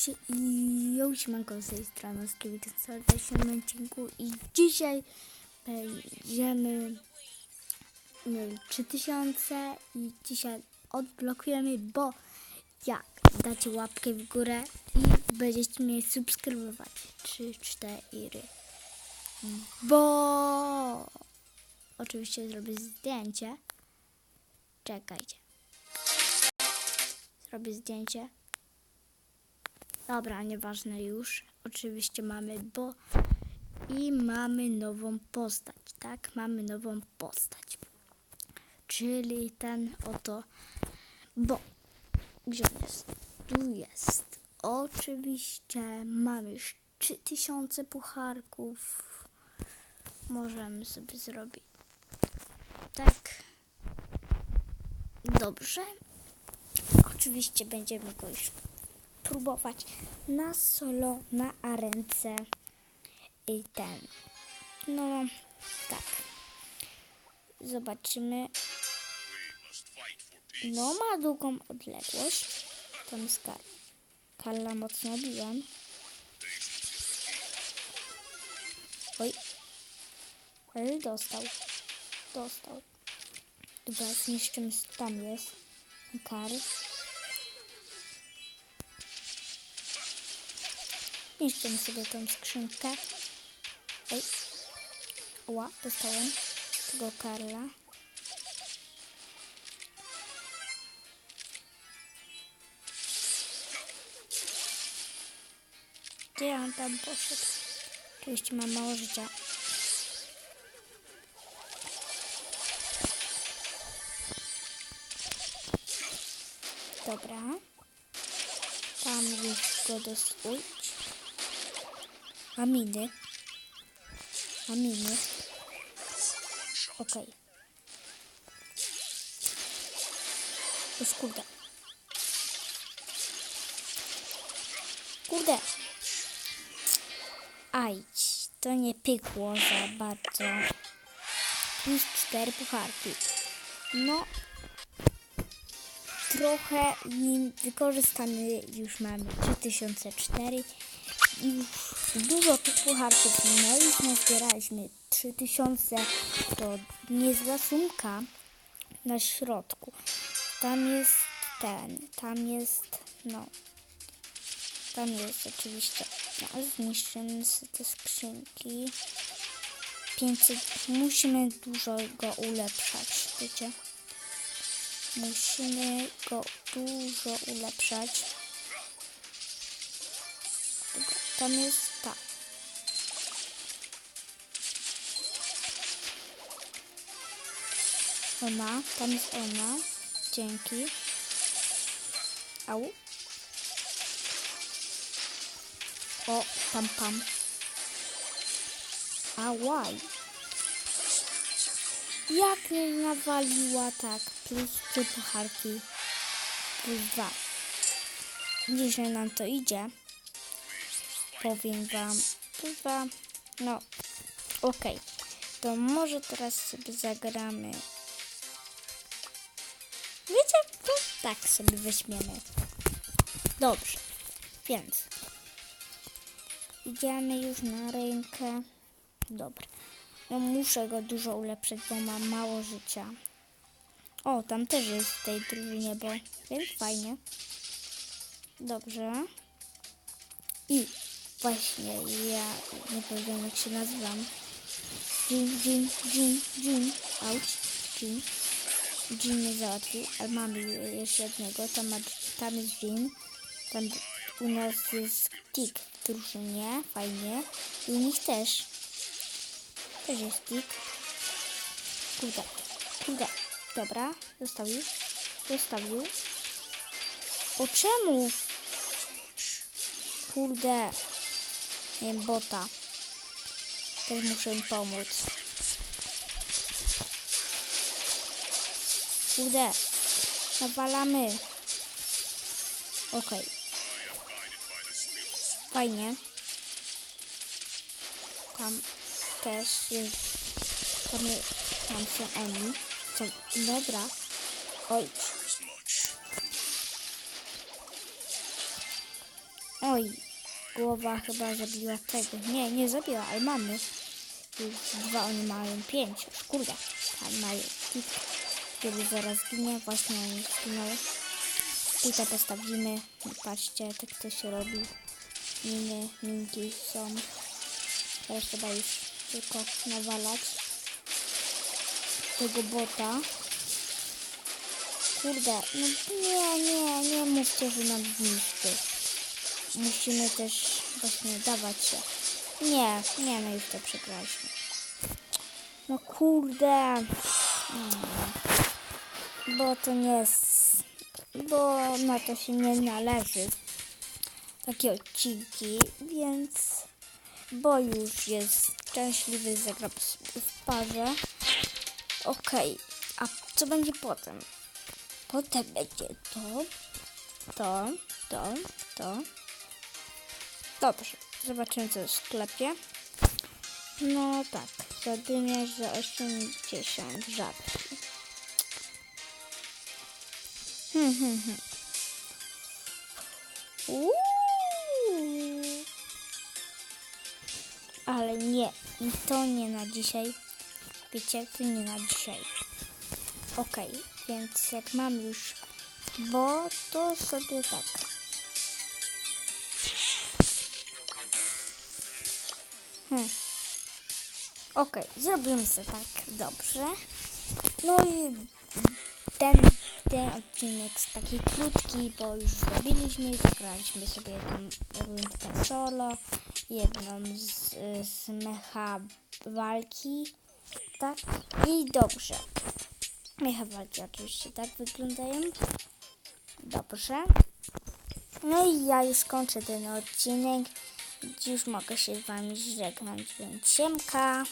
Cześć i jo, siemanko z tej strony w serdecznym odcinku i dzisiaj będziemy mieli 3000 i dzisiaj odblokujemy, bo jak dacie łapkę w górę i będziecie mnie subskrybować. 3, 4 bo oczywiście zrobię zdjęcie. Czekajcie. Zrobię zdjęcie Dobra, nieważne już. Oczywiście mamy, bo i mamy nową postać, tak? Mamy nową postać. Czyli ten oto, bo gdzie on jest? Tu jest. Oczywiście mamy już 3000 pucharków. Możemy sobie zrobić tak. Dobrze. Oczywiście będziemy go już próbować na solo, na arence i ten. No, tak. Zobaczymy. No, ma długą odległość. Tam jest Kar Karla mocno biłem. Oj. Ale dostał. Dostał. Dobra, zniszczymy, tam jest. Karl. Niszczymy sobie tą skrzynkę. Ej. Ła, dostałem tego Karla. Gdzie on tam poszedł? Oczywiście mam mało życia. Dobra. Tam już go dosyć. Aminy. Aminy. Okej. Okay. Już kurde. Kurde. Ajdź, to nie pykło za bardzo. Plus cztery pucharki. No, trochę nim wykorzystany już mamy 3004 i już dużo tych pucharków no już nazbieraliśmy 3000 to niezła sumka na środku. Tam jest ten tam jest no tam jest oczywiście no, zniszczymy te skrzynki. 500 musimy dużo go ulepszać wiecie. Musimy go dużo ulepszać. Tam jest ta. Ona, tam jest ona. Dzięki. Au. O, pam pam. Ałaj. Jak mnie nawaliła tak? Plus trzy pucharki. Plus dwa. Dzisiaj nam to idzie. Powiem wam. No. Okej. Okay. To może teraz sobie zagramy. Wiecie? To tak sobie weźmiemy. Dobrze. Więc. Idziemy już na rękę. Dobra. No muszę go dużo ulepszyć, bo mam mało życia. O, tam też jest w tej drużynie, bo więc fajnie. Dobrze. I właśnie ja nie powiem jak się nazywam. Jin, Jin, Jin, Jin. Auć. Jin. Jin nie załatwił, ale mamy jeszcze jednego. Tam, ma, tam jest Jin. Tam u nas jest Tik w drużynie. Fajnie. I u nich też. Też jest tik. Kurde. Kurde. Dobra. Zostawił. Zostawił. O czemu? Kurde. Nie bota. Też muszę im pomóc. Kurde. Nawalamy. Okej. Okay. Fajnie. Tam też jest. Tam, tam są oni. Są, dobra. Oj. Oj, głowa chyba zabiła tego. Nie, nie zabiła, ale mamy. Dwa, oni mają pięć. Kurde, tam mają kilka. Kiedy zaraz ginie, właśnie oni zginęły. Tutaj postawimy. Patrzcie, tak to się robi. Miny, minki są. Teraz trzeba już tylko nawalać tego bota. Kurde, no nie, nie, nie mówcie, że nam zniszczy. Musimy też właśnie dawać się. Nie, nie, my już to przegraliśmy. No kurde. Mm. Bo to nie jest... Bo na to się nie należy. Takie odcinki, więc... Bo już jest szczęśliwy, zagra w- parze. Okej, a co będzie potem? Potem będzie to, to, to, to. Dobrze, zobaczymy co jest w sklepie. No tak, zadymię za 80 żabki. Hmm, hmm, hmm. Uuu. Ale nie, i to nie na dzisiaj. Wiecie, to nie na dzisiaj. Okej, więc jak mam już bo, to sobie tak. Hmm. Okej, zrobimy sobie tak dobrze. No i ten, ten odcinek jest taki krótki, bo już zrobiliśmy, zagraliśmy sobie jedną solo, jedną z, z mecha walki, tak? I dobrze. Mecha walki oczywiście tak wyglądają. Dobrze. No i ja już kończę ten odcinek. Już mogę się z wami żegnać, więc siemka.